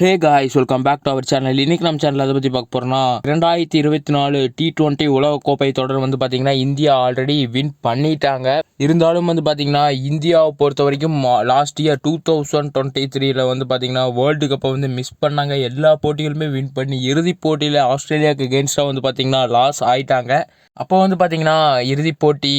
Hey guys welcome back to our channel இன்னைக்கு நம்ம channel அதை பற்றி பார்க்க போகிறோம்னா ரெண்டாயிரத்தி இருபத்தி நாலு டி டுவெண்ட்டி உலகக்கோப்பை தொடர் வந்து பார்த்தீங்கன்னா இந்தியா ஆல்ரெடி வின் பண்ணிட்டாங்க. இருந்தாலும் வந்து பார்த்தீங்கன்னா இந்தியாவை பொறுத்த வரைக்கும் last year two thousand twenty த்ரீயில் வந்து பார்த்தீங்கன்னா வேர்ல்டு கப்பை வந்து மிஸ் பண்ணாங்க. எல்லா போட்டிகளுமே வின் பண்ணி இறுதிப் போட்டியில் ஆஸ்திரேலியாவுக்கு அகேன்ஸ்டாக வந்து பார்த்தீங்கன்னா லாஸ் ஆயிட்டாங்க. அப்போ வந்து பார்த்தீங்கன்னா இறுதிப் போட்டி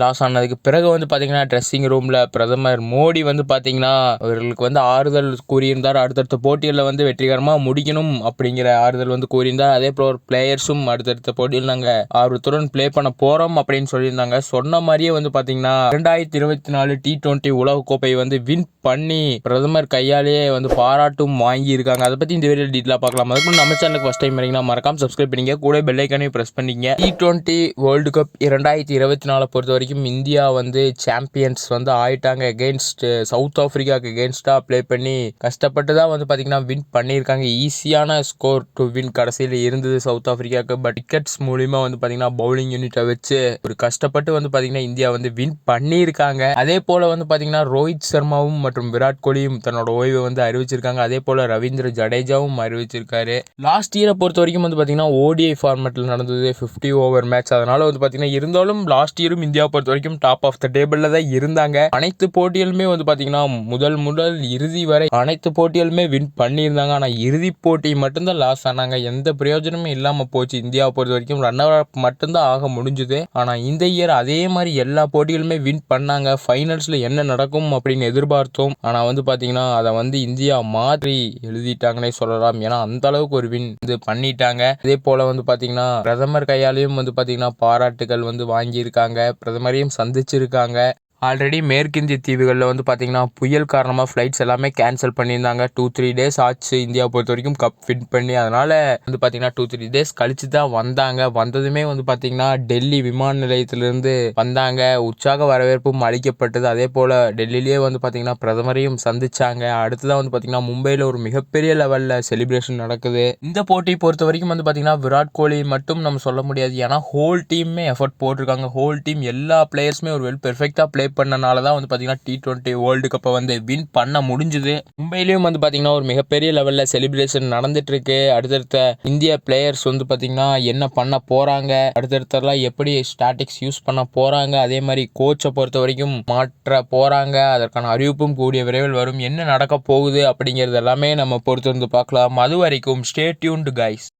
லாஸ் ஆனதுக்கு பிறகு வந்து பார்த்தீங்கன்னா ட்ரெஸ்ஸிங் ரூமில் பிரதமர் மோடி வந்து பார்த்தீங்கன்னா அவர்களுக்கு வந்து ஆறுதல் கூறியிருந்தார். அடுத்தடுத்த போட்டிகளில் வந்து வெற்றிகரமாக முடிக்கணும் அப்படிங்கிற ஆறுதல் வந்து கூறியிருந்தார். அதே போல் பிளேயர்ஸும் அடுத்தடுத்த போட்டியில் நாங்கள் ஆர்வத்துடன் ப்ளே பண்ண போகிறோம் அப்படின்னு சொல்லியிருந்தாங்க. சொன்ன மாதிரியே வந்து பார்த்தீங்கன்னா ரெண்டாயிரத்தி இருபத்தி நாலு டி டுவெண்ட்டி உலகக்கோப்பை வந்து வின் பண்ணி பிரதமர் கையாலேயே வந்து பாராட்டும் வாங்கியிருக்காங்க. அதை பற்றி இந்த வீடியோ டீட்டெயிலாக பார்க்கலாம். அதுக்கு நம்ம சேனலுக்கு ஃபஸ்ட் டைம் வரீங்கன்னா மறக்காம சப்ஸ்கிரைப் பண்ணிங்க. கூட பெல்லைக்கானே ப்ரெஸ் பண்ணிங்க. டி டுவெண்ட்டி வேர்ல்டு கப் இரண்டாயிரத்தி இருபத்தி நாலு பொறுத்த வரைக்கும் இந்தியா வந்து சாம்பியன்ஸ் வந்து ஆயிட்டாங்க அகேன்ஸ்ட் சவுத் ஆஃப்ரிக்காவுக்கு அகேன்ஸ்டாக ப்ளே பண்ணி கஷ்டப்பட்டு தான் வந்து பார்த்தீங்கன்னா வின் பண்ணியிருக்காங்க. ஈஸியான ஸ்கோர் டு வின் கடைசியில் இருந்தது சவுத் ஆஃப்ரிக்காவுக்கு பட் டிக்கெட்ஸ் மூலிமா வந்து பார்த்திங்கன்னா பவுலிங் யூனிட்டை வச்சு ஒரு கஷ்டப்பட்டு வந்து பார்த்திங்கன்னா இந்தியா வந்து வின் பண்ணியிருக்காங்க. அதே போல் வந்து பார்த்தீங்கன்னா ரோஹித் சர்மாவும் மற்றும் விராட் கோலியும் தன்னோட ஓய்வை வந்து அறிவிச்சிருக்காங்க. அதே போல் ரவீந்திர ஜடேஜாவும் அறிவிச்சிருக்காரு. லாஸ்ட் இயரை பொறுத்த வரைக்கும் வந்து பார்த்தீங்கன்னா ஓடிஐ ஃபார்மேட்டில் நடந்தது ஃபிஃப்டி ஓவர் மேட்ச் அதனால் வந்து பார்த்திங்கன்னா இருந்தாலும் லாஸ்ட் இயரும் இந்தியா பொறுத்த வரைக்கும் டாப் ஆஃப் த டேபிளில் தான் இருந்தாங்க. அனைத்து போட்டிகளுமே வந்து பார்த்தீங்கன்னா முதல் முதல் இறுதி வரை அனைத்து போட்டிகளுமே வின் பண்ணியிருந்தாங்க. ஆனால் இறுதி போட்டி மட்டும்தான் லாஸ் ஆனாங்க. எந்த பிரயோஜனமும் இல்லாமல் போச்சு. இந்தியாவை பொறுத்த வரைக்கும் ரன்னர் அப் மட்டும்தான் ஆக முடிஞ்சுது. ஆனால் இந்த இயர் அதே மாதிரி எல்லா போட்டிகளுமே வின் பண்ணாங்க. ஃபைனல்ஸில் என்ன நடக்கும் அப்படின்னு எதிர்பார்த்தோம். ஆனால் வந்து பார்த்தீங்கன்னா அதை வந்து இந்தியா மாற்றி எழுதிட்டாங்கன்னே சொல்லலாம். ஏன்னா அந்த அளவுக்கு ஒரு வின் இது பண்ணிட்டாங்க. அதே போல் வந்து பார்த்தீங்கன்னா பிரதமர் கையாலையும் வந்து பார்த்தீங்கன்னா பாராட்டுகள் வந்து வாங்கியிருக்காங்க. பிரதமரையும் சந்திச்சிருக்காங்க. ஆல்ரெடி மேற்கிந்திய தீவுகளில் வந்து பார்த்திங்கன்னா புயல் காரணமாக ஃப்ளைட்ஸ் எல்லாமே கேன்சல் பண்ணியிருந்தாங்க. டூ த்ரீ டேஸ் ஆச்சு இந்தியா பொறுத்த வரைக்கும் கப் வின் பண்ணி. அதனால் வந்து பார்த்திங்கன்னா டூ த்ரீ டேஸ் கழித்து தான் வந்தாங்க. வந்ததுமே வந்து பார்த்திங்கன்னா டெல்லி விமான நிலையத்திலேருந்து வந்தாங்க. உற்சாக வரவேற்பும் அளிக்கப்பட்டது. அதே போல் டெல்லியிலேயே வந்து பார்த்திங்கன்னா பிரதமரையும் சந்திச்சாங்க. அடுத்ததான் வந்து பார்த்திங்கன்னா மும்பையில் ஒரு மிகப்பெரிய லெவலில் செலிப்ரேஷன் நடக்குது. இந்த போட்டியை பொறுத்த வரைக்கும் வந்து பார்த்திங்கன்னா விராட் கோலி மட்டும் நம்ம சொல்ல முடியாது. ஏன்னா ஹோல் டீமே எஃபர்ட் போட்டிருக்காங்க. ஹோல் டீம் எல்லா பிளேயர்ஸுமே ஒரு வெல் பெர்ஃபெக்டாக ப்ளே பண்ணனால தான் வந்து பார்த்தீங்கன்னா டி டுவெண்ட்டி வேர்ல்டு கப்பை வந்து வின் பண்ண முடிஞ்சுது. மும்பையிலையும் வந்து பார்த்திங்கன்னா ஒரு மிகப்பெரிய லெவலில் செலிப்ரேஷன் நடந்துட்டுருக்கு. அடுத்தடுத்த இந்திய பிளேயர்ஸ் வந்து பார்த்திங்கன்னா என்ன பண்ண போகிறாங்க அடுத்தடுத்தலாம் எப்படி ஸ்டாட்டிக்ஸ் யூஸ் பண்ண போகிறாங்க அதே மாதிரி கோச்சை பொறுத்த வரைக்கும் மாற்ற போகிறாங்க அதற்கான அறிவிப்பும் கூடிய விரைவில் வரும். என்ன நடக்க போகுது அப்படிங்கிறது எல்லாமே நம்ம பொறுத்து வந்து பார்க்கலாம். அது வரைக்கும் ஸ்டே டியூன்டு கைஸ்